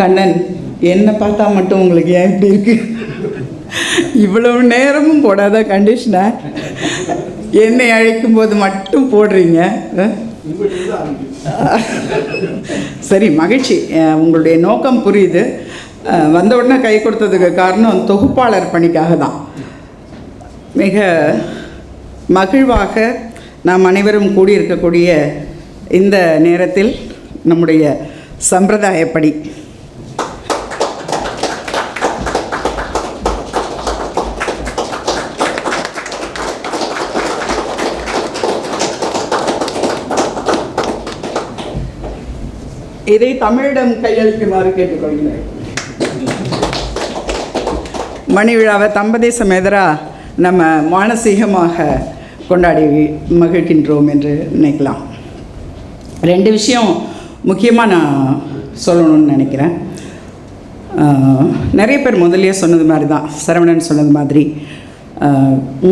கண்ணன் என்னை பார்த்தா மட்டும் உங்களுக்கு ஏன் இப்படி இருக்கு? இவ்வளவு நேரமும் போடாத கண்டிஷனர் என்னை அழைக்கும் போது மட்டும் போடுறீங்க. சரி மகிழ்ச்சி. உங்களுடைய நோக்கம் புரியுது. வந்த உடனே கை கொடுத்ததுக்கு காரணம் தொகுப்பாளர் பணிக்காக தான். மிக மகிழ்வாக நாம் அனைவரும் கூடியிருக்கக்கூடிய இந்த நேரத்தில் நம்முடைய சம்பிரதாயப்படி இதை தமிழிடம் கையளிக்குமாறு கேட்டுக்கொள்கிறேன். மணி விழாவை தம்பதேசம் எதிராக நம்ம மானசீகமாக கொண்டாடி மகிழ்கின்றோம் என்று நினைக்கலாம். ரெண்டு விஷயம் முக்கியமாக நான் சொல்லணும்னு நினைக்கிறேன். நிறைய பேர் முதலியே சொன்னது மாதிரி தான் சரவணன் சொன்னது மாதிரி.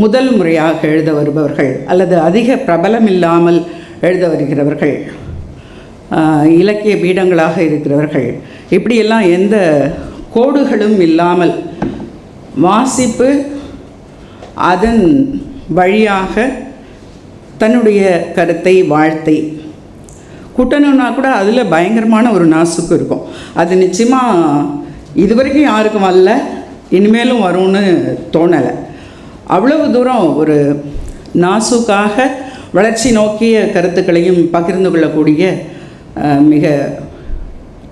முதல் முறையாக எழுத வருபவர்கள் அல்லது அதிக பிரபலம் இல்லாமல் எழுத வருகிறவர்கள் இலக்கிய பீடங்களாக இருக்கிறவர்கள். இப்படியெல்லாம் எந்த கோடுகளும் இல்லாமல் வாசிப்பு அதன் வழியாக தன்னுடைய கருத்தை வாழ்த்தை கூட்டணும்னா கூட அதில் பயங்கரமான ஒரு நாசுக்கு இருக்கும். அது நிச்சயமாக இதுவரைக்கும் யாருக்கும் வரல இனிமேலும் வரும்னு தோணலை. அவ்வளவு தூரம் ஒரு நாசுக்காக வளர்ச்சி நோக்கிய கருத்துக்களையும் பகிர்ந்து கொள்ளக்கூடிய மிக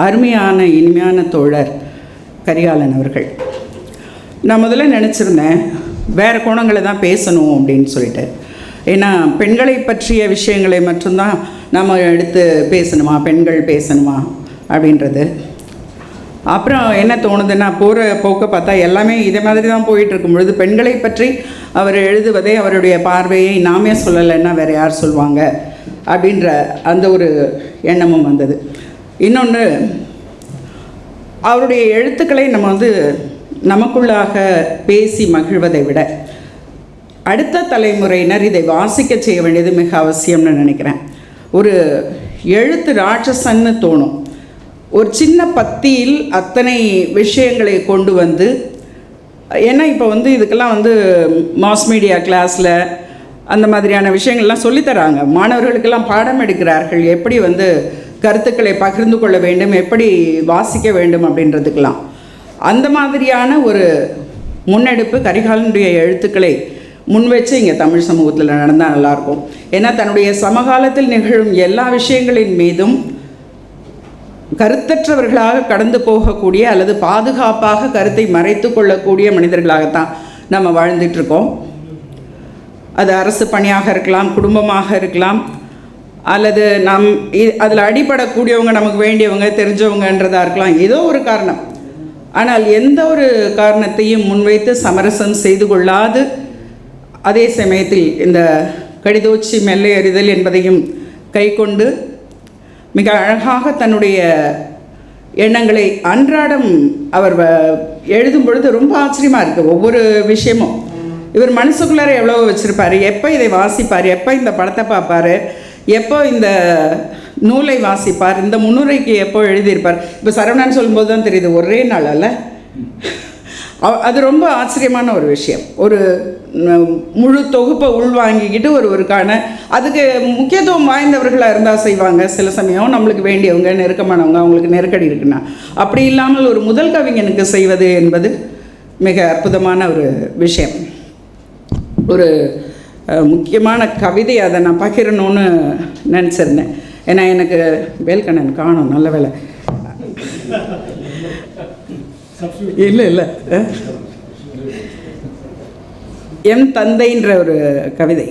அருமையான இனிமையான தோழர் கரிகாலன் அவர்கள். நான் முதல்ல நினச்சிருந்தேன் வேறு கோணங்களை தான் பேசணும் அப்படின்னு சொல்லிட்டு. ஏன்னா பெண்களை பற்றிய விஷயங்களை மட்டும்தான் நம்ம எடுத்து பேசணுமா பெண்கள் பேசணுமா அப்படின்றது. அப்புறம் என்ன தோணுதுன்னா போகிற போக்க பார்த்தா எல்லாமே இதே மாதிரி தான் போயிட்டுருக்கும் பொழுது பெண்களை பற்றி அவர் எழுதுவதே அவருடைய பார்வையை நாமே சொல்லலைன்னா வேறு யார் சொல்லுவாங்க அப்படின்ற அந்த ஒரு எண்ணமும் வந்தது. இன்னொன்று அவருடைய எழுத்துக்களை நம்ம வந்து நமக்குள்ளாக பேசி மகிழ்வதை விட அடுத்த தலைமுறையினர் இதை வாசிக்க செய்ய வேண்டியது மிக அவசியம்னு நினைக்கிறேன். ஒரு எழுத்து ராட்சசன்னு தோணும். ஒரு சின்ன பத்தியில் அத்தனை விஷயங்களை கொண்டு வந்து ஏன்னா இப்போ வந்து இதுக்கெல்லாம் வந்து மாஸ் மீடியா கிளாஸில் அந்த மாதிரியான விஷயங்கள்லாம் சொல்லித்தராங்க. மாணவர்களுக்கெல்லாம் பாடம் எடுக்கிறார்கள். எப்படி வந்து கருத்துக்களை பகிர்ந்து கொள்ள வேண்டும்? எப்படி வாசிக்க வேண்டும் அப்படின்றதுக்கெல்லாம். அந்த மாதிரியான ஒரு முன்னெடுப்பு கரிகாலனுடைய எழுத்துக்களை முன்வச்சு இங்கே தமிழ் சமூகத்தில் நடந்தால் நல்லாயிருக்கும். ஏன்னா தன்னுடைய சமகாலத்தில் நிகழும் எல்லா விஷயங்களின் மீதும் கருத்தற்றவர்களாக கடந்து போகக்கூடிய அல்லது பாதுகாப்பாக கருத்தை மறைத்து கொள்ளக்கூடிய மனிதர்களாகத்தான் நம்ம வாழ்ந்துட்டுருக்கோம் இருக்கோம். அது அரசு பணியாக இருக்கலாம் குடும்பமாக இருக்கலாம் அல்லது நம் அதில் அடிபடக்கூடியவங்க நமக்கு வேண்டியவங்க தெரிஞ்சவங்கன்றதாக இருக்கலாம். ஏதோ ஒரு காரணம். ஆனால் எந்த ஒரு காரணத்தையும் முன்வைத்து சமரசம் செய்து கொள்ளாது. அதே சமயத்தில் இந்த கடிதோச்சி மெல்லை எறிதல் என்பதையும் கைக்கொண்டு மிக அழகாக தன்னுடைய எண்ணங்களை அன்றாடம் அவர் வ- எழுதும் பொழுது ரொம்ப ஆச்சரியமாக இருக்குது ஒவ்வொரு விஷயமும். இவர் மனசுக்குள்ளார எவ்வளோ வச்சுருப்பாரு. எப்போ இதை வாசிப்பார்? எப்போ இந்த படத்தை பார்ப்பார்? எப்போ இந்த நூலை வாசிப்பார்? இந்த முன்னுரைக்கு எப்போ எழுதியிருப்பார்? இப்போ சரவணன் சொல்லும்போது தான் தெரியுது ஒரே நாள் அல்ல அது ரொம்ப ஆச்சரியமான ஒரு விஷயம். ஒரு முழு தொகுப்பை உள்வாங்கிக்கிட்டு ஒருவருக்கான அதுக்கு முக்கியத்துவம் வாய்ந்தவர்களாக இருந்தால் செய்வாங்க. சில சமயம் நம்மளுக்கு வேண்டியவங்க நெருக்கமானவங்க அவங்களுக்கு நெருக்கடி இருக்குன்னா. அப்படி இல்லாமல் ஒரு முதல் கவிஞனுக்கு செய்வது என்பது மிக அற்புதமான ஒரு விஷயம். ஒரு முக்கியமான கவிதை அதை நான் பகிரணும்னு நினச்சிருந்தேன். ஏன்னா எனக்கு வேல்கண்ணன் காணும் நல்ல வேலை இல்லை இல்லை. என் எம் தந்தைன்ற ஒரு கவிதை.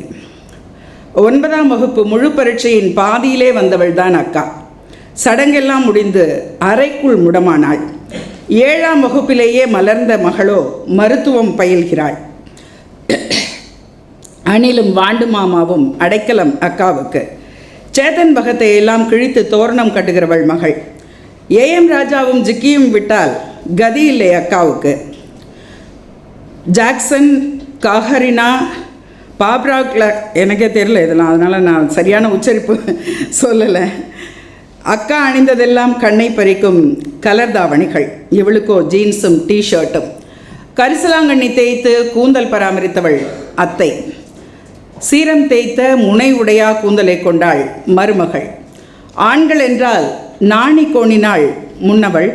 ஒன்பதாம் வகுப்பு முழு பரீட்சையின் பாதியிலே வந்தவள் தான் அக்கா. சடங்கெல்லாம் முடிந்து அறைக்குள் முடமானாள். ஏழாம் வகுப்பிலேயே மலர்ந்த மகளோ மருத்துவம் பயில்கிறாள். அணிலும் வாண்டு மாமாவும் அடைக்கலம் அக்காவுக்கு. சேத்தன் பகத்தை எல்லாம் கிழித்து தோரணம் கட்டுகிறவள் மகள். ஏஎம் ராஜாவும் ஜிக்கியும் விட்டால் கதி இல்லை அக்காவுக்கு. ஜாக்சன் காஹரினா பாப்ரா எனக்கே தெரில இதெல்லாம். அதனால் நான் சரியான உச்சரிப்பு சொல்லலை. அக்கா அணிந்ததெல்லாம் கண்ணை பறிக்கும் கலர் தாவணிகள். இவளுக்கோ ஜீன்ஸும் டிஷர்ட்டும் கரிசலாங்கண்ணி தேய்த்து கூந்தல் பராமரித்தவள் அத்தை. சீரம் தேய்த்த முனை உடையா கூந்தலை கொண்டாள் மருமகள். ஆண்கள் என்றால் நாணி கோணினாள் முன்னவள்.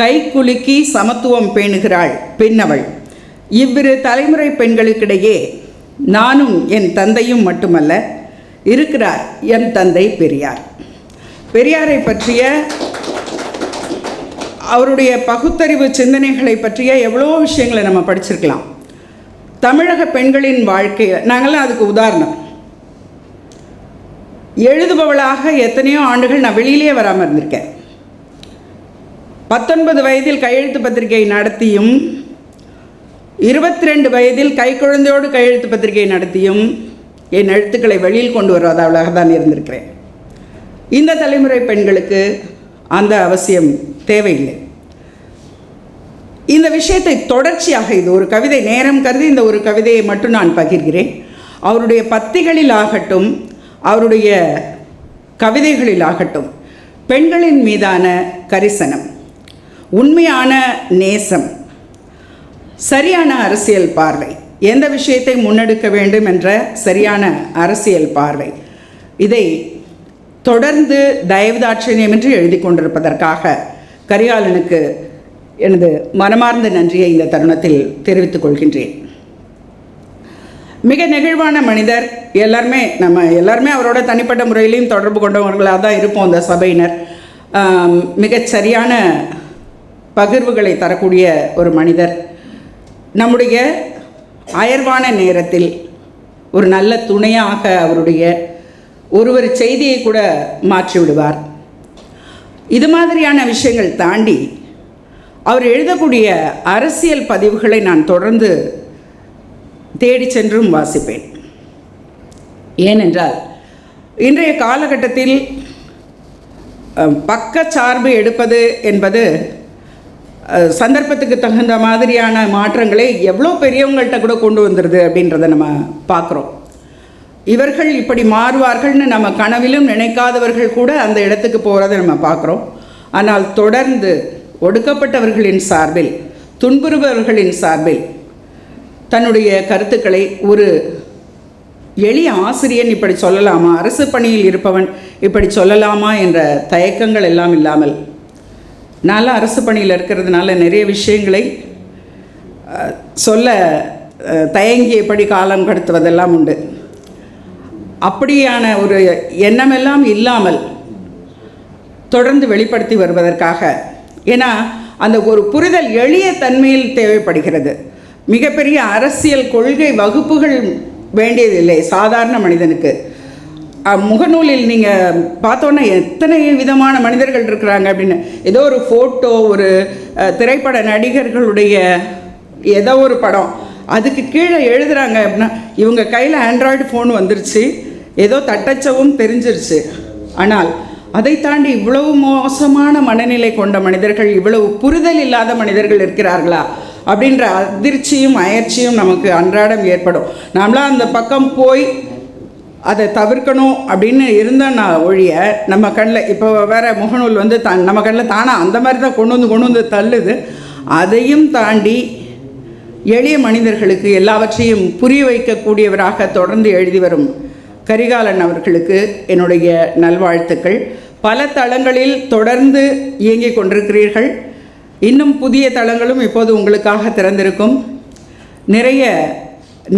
கை குலுக்கி சமத்துவம் பேணுகிறாள் பின்னவள் இவ்விரு தலைமுறை பெண்களுக்கிடையே நானும் என் தந்தையும் மட்டுமல்ல இருக்கிறார் என் தந்தை பெரியார். பெரியாரை பற்றிய அவருடைய பகுத்தறிவு சிந்தனைகளை பற்றிய எவ்வளோ விஷயங்களை நம்ம படிச்சிருக்கலாம். தமிழக பெண்களின் வாழ்க்கையை நாங்களாம் அதுக்கு உதாரணம். எழுதுபவளாக எத்தனையோ ஆண்டுகள் நான் வெளியிலே வராமல் இருந்திருக்கேன். பத்தொன்பது வயதில் கையெழுத்து பத்திரிகை நடத்தியும் இருபத்தி ரெண்டு வயதில் கைக்குழந்தையோடு கையெழுத்து பத்திரிகை நடத்தியும் என் எழுத்துக்களை வெளியில் கொண்டு வருவதாக தான் இருந்திருக்கிறேன். இந்த தலைமுறை பெண்களுக்கு அந்த அவசியம் தேவையில்லை. இந்த விஷயத்தை தொடர்ச்சியாக இது ஒரு கவிதை நேரம் கருதி இந்த ஒரு கவிதையை மட்டும் நான் பகிர்கிறேன். அவருடைய பத்திகளில் ஆகட்டும் அவருடைய கவிதைகளில் ஆகட்டும் பெண்களின் மீதான கரிசனம் உண்மையான நேசம் சரியான அரசியல் பார்வை எந்த விஷயத்தை முன்னெடுக்க வேண்டும் என்ற சரியான அரசியல் பார்வை இதை தொடர்ந்து தயவுதாட்சணியமின்றி எழுதி கொண்டிருப்பதற்காக கரிகாலனுக்கு எனது மனமார்ந்த நன்றியை இந்த தருணத்தில் தெரிவித்துக் கொள்கின்றேன். மிக நெகிழ்வான மனிதர். எல்லாருமே நம்ம எல்லாருமே அவரோட தனிப்பட்ட முறையிலையும் தொடர்பு கொண்டவர்களாக தான் இருப்போம் அந்த சபையினர். மிகச்சரியான பகிர்வுகளை தரக்கூடிய ஒரு மனிதர். நம்முடைய அயர்வான நேரத்தில் ஒரு நல்ல துணையாக அவருடைய ஒருவர் செய்தியை கூட மாற்றி விடுவார் இது மாதிரியான விஷயங்கள் தாண்டி அவர் எழுதக்கூடிய அரசியல் பதிவுகளை நான் தொடர்ந்து தேடி சென்றும் வாசிப்பேன். ஏனென்றால் இன்றைய காலகட்டத்தில் பக்க பக்கச்சார்பு எடுப்பது என்பது சந்தர்ப்பத்துக்கு தகுந்த மாதிரியான மாற்றங்களை எவ்வளோ பெரியவங்கள்ட்ட கூட கொண்டு வந்துடுது அப்படின்றத நம்ம பார்க்குறோம். இவர்கள் இப்படி மாறுவார்கள்னு நம்ம கனவிலும் நினைக்காதவர்கள் கூட அந்த இடத்துக்கு போகிறத நம்ம பார்க்குறோம். ஆனால் தொடர்ந்து ஒடுக்கப்பட்டவர்களின் சார்பில் துன்புறுபவர்களின் சார்பில் தன்னுடைய கருத்துக்களை ஒரு எளிய ஆசிரியன் இப்படி சொல்லலாமா? அரசு பணியில் இருப்பவன் இப்படி சொல்லலாமா? என்ற தயக்கங்கள் எல்லாம் இல்லாமல். நல்லா அரசு பணியில் இருக்கிறதுனால நிறைய விஷயங்களை சொல்ல தயங்கியபடி காலம் கடத்துவதெல்லாம் உண்டு. அப்படியான ஒரு எண்ணமெல்லாம் இல்லாமல் தொடர்ந்து வெளிப்படுத்தி வருவதற்காக ஏன்னா அந்த ஒரு புரிதல் எளிய தன்மையில் தேவைப்படுகிறது. மிகப்பெரிய அரசியல் கொள்கை வகுப்புகள் வேண்டியதில்லை சாதாரண மனிதனுக்கு. முகநூலில் நீங்கள் பார்த்தோன்னா எத்தனை விதமான மனிதர்கள் இருக்கிறாங்க அப்படின்னு. ஏதோ ஒரு ஃபோட்டோ ஒரு திரைப்பட நடிகர்களுடைய ஏதோ ஒரு படம். அதுக்கு கீழே எழுதுகிறாங்க அப்படின்னா இவங்க கையில் ஆண்ட்ராய்டு ஃபோன் வந்துருச்சு. ஏதோ தட்டச்சவும் தெரிஞ்சிருச்சு. ஆனால் அதை தாண்டி இவ்வளவு மோசமான மனநிலை கொண்ட மனிதர்கள் இவ்வளவு புரிதல் இல்லாத மனிதர்கள் இருக்கிறார்களா? அப்படின்ற அதிர்ச்சியும் அயற்சியும் நமக்கு அன்றாடம் ஏற்படும். நாமளாம் அந்த பக்கம் போய் அதை தவிர்க்கணும் அப்படின்னு இருந்தால் நான் ஒழிய நம்ம கண்ணில் இப்போ வேறு முகநூல் வந்து த நம்ம கண்ணில் தானாக அந்த மாதிரி தான் கொண்டு வந்து கொண்டு வந்து தள்ளுது. அதையும் தாண்டி எளிய மனிதர்களுக்கு எல்லாவற்றையும் புரிய வைக்கக்கூடியவராக தொடர்ந்து எழுதி வரும் கரிகாலன் அவர்களுக்கு என்னுடைய நல்வாழ்த்துக்கள். பல தளங்களில் தொடர்ந்து இயங்கிக் கொண்டிருக்கிறீர்கள். இன்னும் புதிய தளங்களும் இப்போது உங்களுக்காக திறந்திருக்கும். நிறைய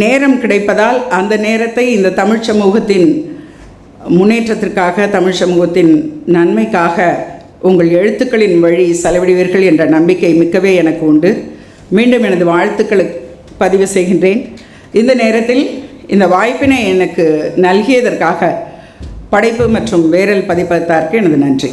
நேரம் கிடைப்பதால் அந்த நேரத்தை இந்த தமிழ் சமூகத்தின் முன்னேற்றத்திற்காக தமிழ் சமூகத்தின் நன்மைக்காக உங்கள் எழுத்துக்களின் வழி செலவிடுவீர்கள் என்ற நம்பிக்கை மிக்கவே எனக்கு உண்டு. மீண்டும் எனது வாழ்த்துக்களை பதிவு செய்கின்றேன். இந்த நேரத்தில் இந்த வாய்ப்பினை எனக்கு நல்கியதற்காக படைப்பு மற்றும் வேரல் பதிப்பகத்தாருக்கு எனது நன்றி.